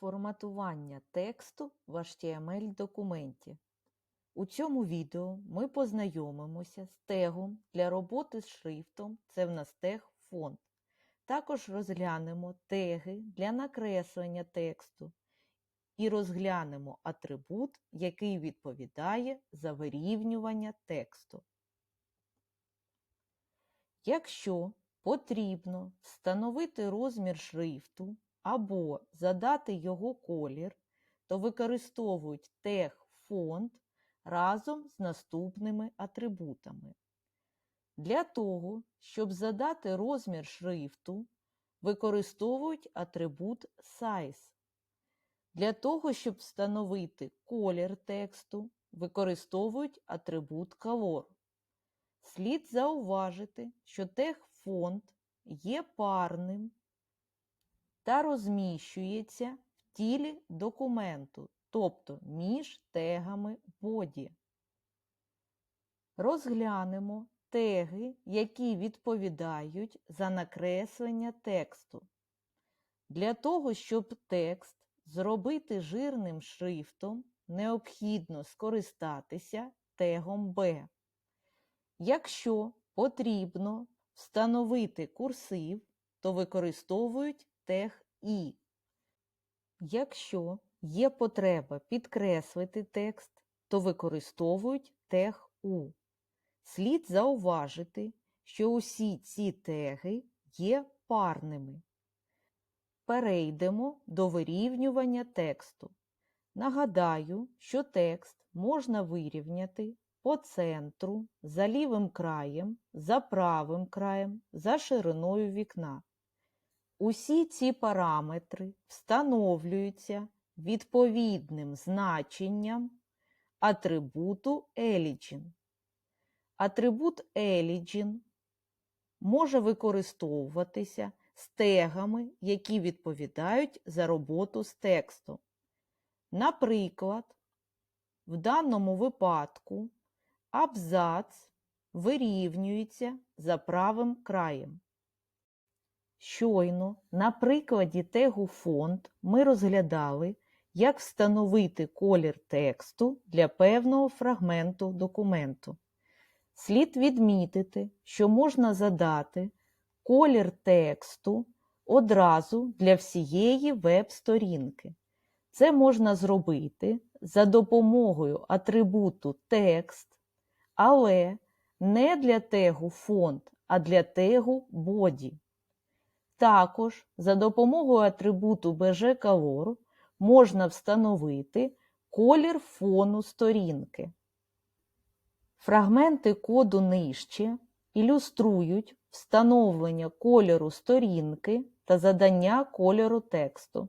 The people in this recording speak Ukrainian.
Форматування тексту в HTML-документі. У цьому відео ми познайомимося з тегом для роботи з шрифтом, це в нас тег фонд. Також розглянемо теги для накреслення тексту і розглянемо атрибут, який відповідає за вирівнювання тексту. Якщо потрібно встановити розмір шрифту або задати його колір, то використовують тег фонд разом з наступними атрибутами. Для того, щоб задати розмір шрифту, використовують атрибут size. Для того, щоб встановити колір тексту, використовують атрибут color. Слід зауважити, що тег фонд є парним та розміщується в тілі документу, тобто між тегами body. Розглянемо теги, які відповідають за накреслення тексту. Для того, щоб текст зробити жирним шрифтом, необхідно скористатися тегом B. Якщо потрібно встановити курсив, то використовують тег І. Якщо є потреба підкреслити текст, то використовують тег У. Слід зауважити, що усі ці теги є парними. Перейдемо до вирівнювання тексту. Нагадаю, що текст можна вирівняти по центру, за лівим краєм, за правим краєм, за шириною вікна. Усі ці параметри встановлюються відповідним значенням атрибуту Origin. Атрибут Origin може використовуватися з тегами, які відповідають за роботу з текстом. Наприклад, в даному випадку абзац вирівнюється за правим краєм. Щойно на прикладі тегу фонд ми розглядали, як встановити колір тексту для певного фрагменту документу. Слід відмітити, що можна задати колір тексту одразу для всієї веб-сторінки. Це можна зробити за допомогою атрибуту текст, але не для тегу фонд, а для тегу body. Також за допомогою атрибуту BG-Color можна встановити колір фону сторінки. Фрагменти коду нижче ілюструють встановлення кольору сторінки та задання кольору тексту.